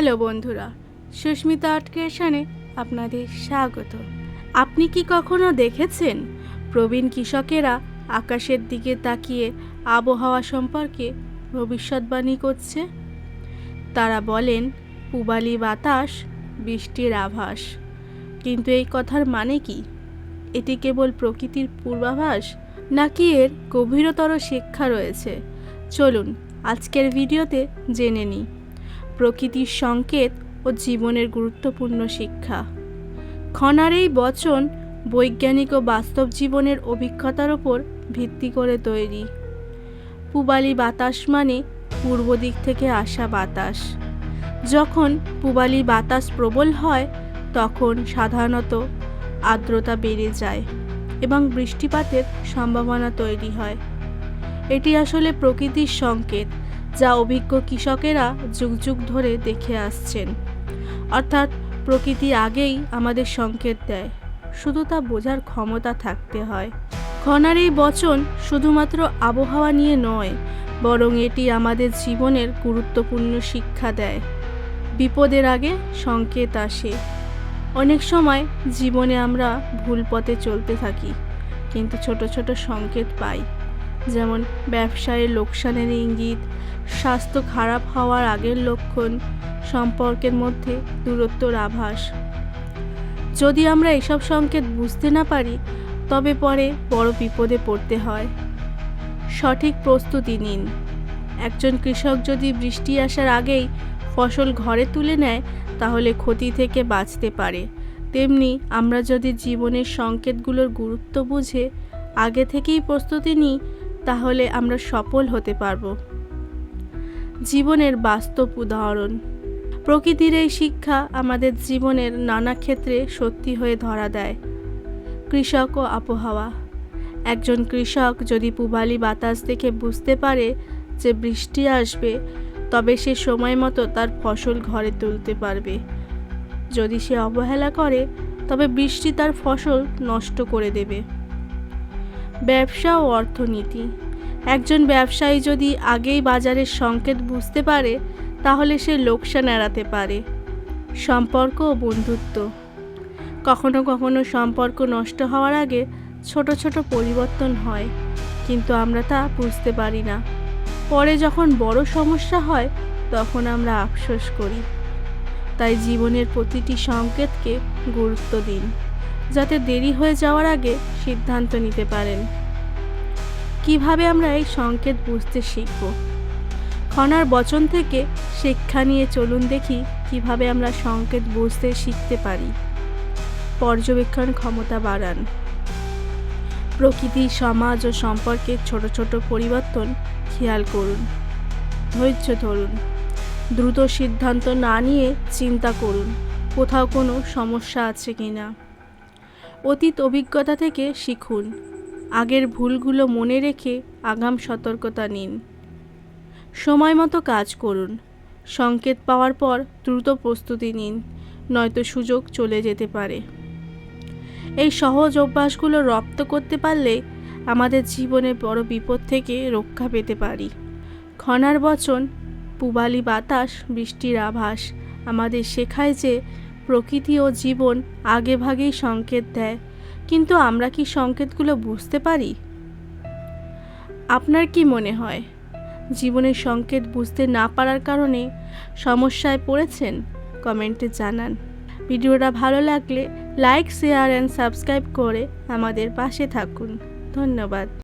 Hello বন্ধুরা, Susmita art ক্রিয়েশনে আপনাদের স্বাগত। আপনি কি কখনো দেখেছেন প্রবীণ কৃষকেরা আকাশের দিকে তাকিয়ে আবহাওয়া সম্পর্কে ভবিষ্যৎবাণী করছে? তারা বলেন, পূবালি বাতাস, বৃষ্টির আভাস। কিন্তু এই কথার মানে কি? এটি কেবল প্রকৃতির পূর্বাভাস, নাকি এর গভীরতর শিক্ষা রয়েছে? চলুন, আজকের ভিডিওতে জেনে নিই। প্রকৃতির সংকেত ও জীবনের গুরুত্বপূর্ণ শিক্ষা। খনার এই বচন বৈজ্ঞানিক ও বাস্তব জীবনের অভিজ্ঞতার ওপর ভিত্তি করে তৈরি। পূবালি বাতাস মানে পূর্ব দিক থেকে আসা বাতাস। যখন পূবালি বাতাস প্রবল হয়, তখন সাধারণত আর্দ্রতা বেড়ে যায় এবং বৃষ্টিপাতের সম্ভাবনা তৈরি হয়। এটি আসলে প্রকৃতির সংকেত যা অভিজ্ঞ কৃষকেরা যুগ যুগ ধরে দেখে আসছেন। অর্থাৎ প্রকৃতি আগেই আমাদের সংকেত দেয়। শুধু তা বোঝার ক্ষমতা থাকতে হয়। খনার এই বচন শুধুমাত্র আবহাওয়া নিয়ে নয়, বরং এটি আমাদের জীবনের গুরুত্বপূর্ণ শিক্ষা দেয়। বিপদের আগে সংকেত আসে। অনেক সময় জীবনে আমরা ভুল পথে চলতে থাকি, কিন্তু ছোট ছোট সংকেত পাই। যেমন ব্যবসায়ে লোকসানের ইঙ্গিত, স্বাস্থ্য খারাপ হওয়ার আগের লক্ষণ, সম্পর্কের মধ্যে দূরত্বর আভাস। যদি আমরা এসব সংকেত বুঝতে না পারি, তবে পরে বড় বিপদে পড়তে হয়। সঠিক প্রস্তুতি নিন। একজন কৃষক যদি বৃষ্টি আসার আগেই ফসল ঘরে তুলে নেয়, তাহলে ক্ষতি থেকে বাঁচতে পারে। তেমনি আমরা যদি জীবনের সংকেতগুলোর গুরুত্ব বুঝে, আগে থেকেই প্রস্তুতি নিই তাহলে আমরা সফল হতে পারব। জীবনের বাস্তব উদাহরণ। প্রকৃতির এই শিক্ষা আমাদের জীবনের নানা ক্ষেত্রে সত্যি হয়ে ধরা দেয়। কৃষক ও আবহাওয়া। একজন কৃষক যদি পূবালি বাতাস দেখে বুঝতে পারে যে বৃষ্টি আসবে, তবে সে সময় মতো তার ফসল ঘরে তুলতে পারবে। যদি সে অবহেলা করে, তবে বৃষ্টি তার ফসল নষ্ট করে দেবে। ব্যবসা ও অর্থনীতি। একজন ব্যবসায়ী যদি আগেই বাজারের সংকেত বুঝতে পারে, তাহলে সে লোকসান এড়াতে পারে। সম্পর্ক ও বন্ধুত্ব। কখনো কখনো সম্পর্ক নষ্ট হওয়ার আগে ছোট ছোট পরিবর্তন হয়, কিন্তু আমরা তা বুঝতে পারি না। পরে যখন বড় সমস্যা হয়, তখন আমরা আফসোস করি। তাই জীবনের প্রতিটি সংকেতকে গুরুত্ব দিন। যাতে দেরি হয়ে যাওয়ার আগে সিদ্ধান্ত নিতে পারেন। কীভাবে আমরা এই সংকেত বুঝতে শিখব? খনার বচন থেকে শিক্ষা নিয়ে চলুন দেখি কীভাবে আমরা সংকেত বুঝতে শিখতে পারি। পর্যবেক্ষণ ক্ষমতা বাড়ান। প্রকৃতি, সমাজ ও সম্পর্কে ছোট ছোট পরিবর্তন খেয়াল করুন। ধৈর্য ধরুন। দ্রুত সিদ্ধান্ত না নিয়ে চিন্তা করুন, কোথাও কোনো সমস্যা আছে কি না অতীত অভিজ্ঞতা থেকে শিখুন। আগের ভুলগুলো মনে রেখে আগাম সতর্কতা নিন। সময় মতো কাজ করুন। সংকেত পাওয়ার পর দ্রুত প্রস্তুতি নিন, নয়তো সুযোগ চলে যেতে পারে। এই সহজ অভ্যাসগুলো রপ্ত করতে পারলে আমাদের জীবনে বড় বিপদ থেকে রক্ষা পেতে পারি। খনার বচন, পুবালি বাতাস, বৃষ্টির আভাস আমাদের শেখায় যে প্রকৃতি ও জীবন আগে ভাগেই সংকেত দেয়। কিন্তু আমরা কি সংকেতগুলো বুঝতে পারি? আপনার কি মনে হয়? জীবনের সংকেত বুঝতে না পারার কারণে সমস্যায় পড়েছেন? কমেন্টে জানান। ভিডিওটা ভালো লাগলে লাইক, শেয়ার অ্যান্ড সাবস্ক্রাইব করে আমাদের পাশে থাকুন। ধন্যবাদ।